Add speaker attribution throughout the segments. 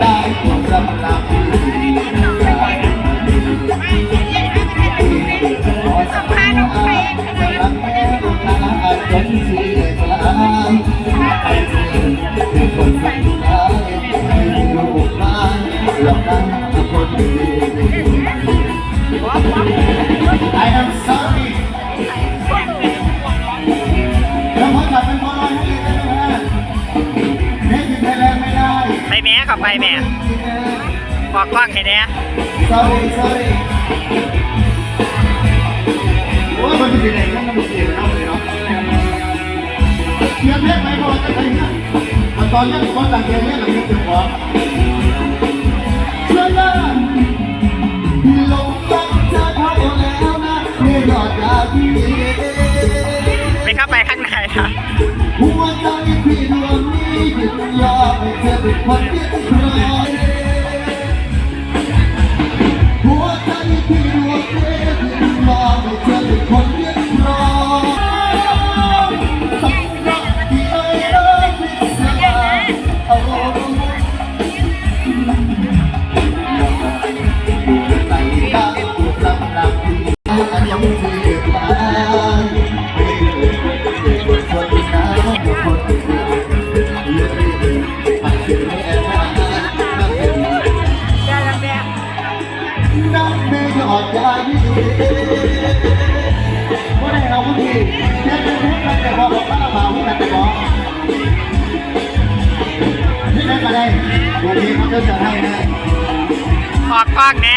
Speaker 1: ได้ความรำลัง อยแม่
Speaker 2: บอกกล้องให้แน่
Speaker 1: มันเป็นอะไระมันอนนี้นมก่ตอนนี้คนต่างเขียนแม่หลังนี้ถึงหัวเชื่อได้ลงตั้งใจพอแล้วนะไม่รอดดาวที่
Speaker 2: ไม่เข้าไปข้างในนะ
Speaker 1: หัว แค่เป็นเพชรกัแต่บอกองข้าเบาที่กันแต่บอกที่นั่น
Speaker 2: ก็
Speaker 1: ได้วันนี้เขาจะให้นะฝากฝากแน่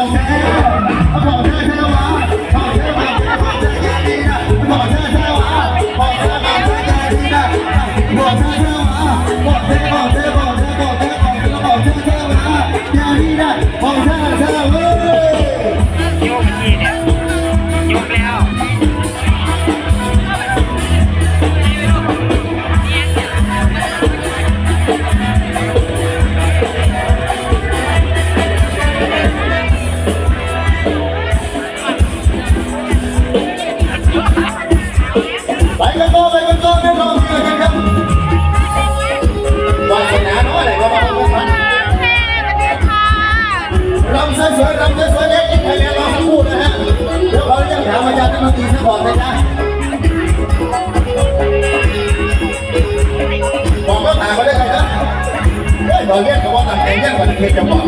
Speaker 1: บอกแล้ว เนเพื่อเล็กทยแลนด์รอสักครู่นะฮะเดี๋ยวเขาจะถามอาจารย์ที่มาตีซะก่อนนะจ๊ะบอกก็ถามมาได้ครับนะเฮ้ยบอกเรียกกับว่าตัดแต่งแยกกันเพียงจะบอก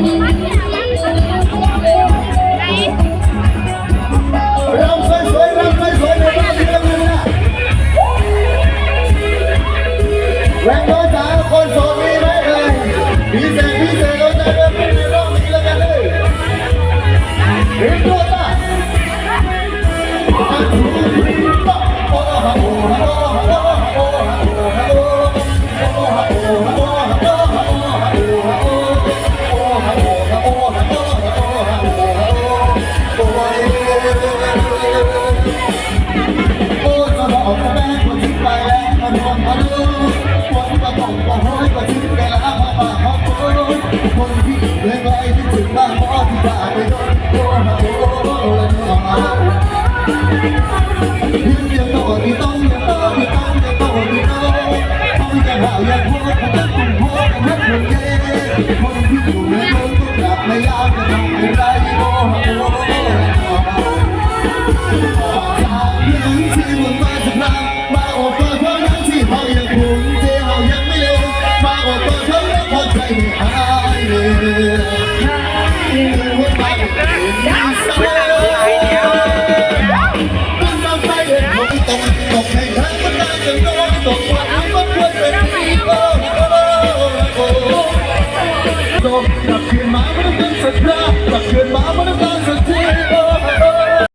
Speaker 1: Don't stop your mind, it's a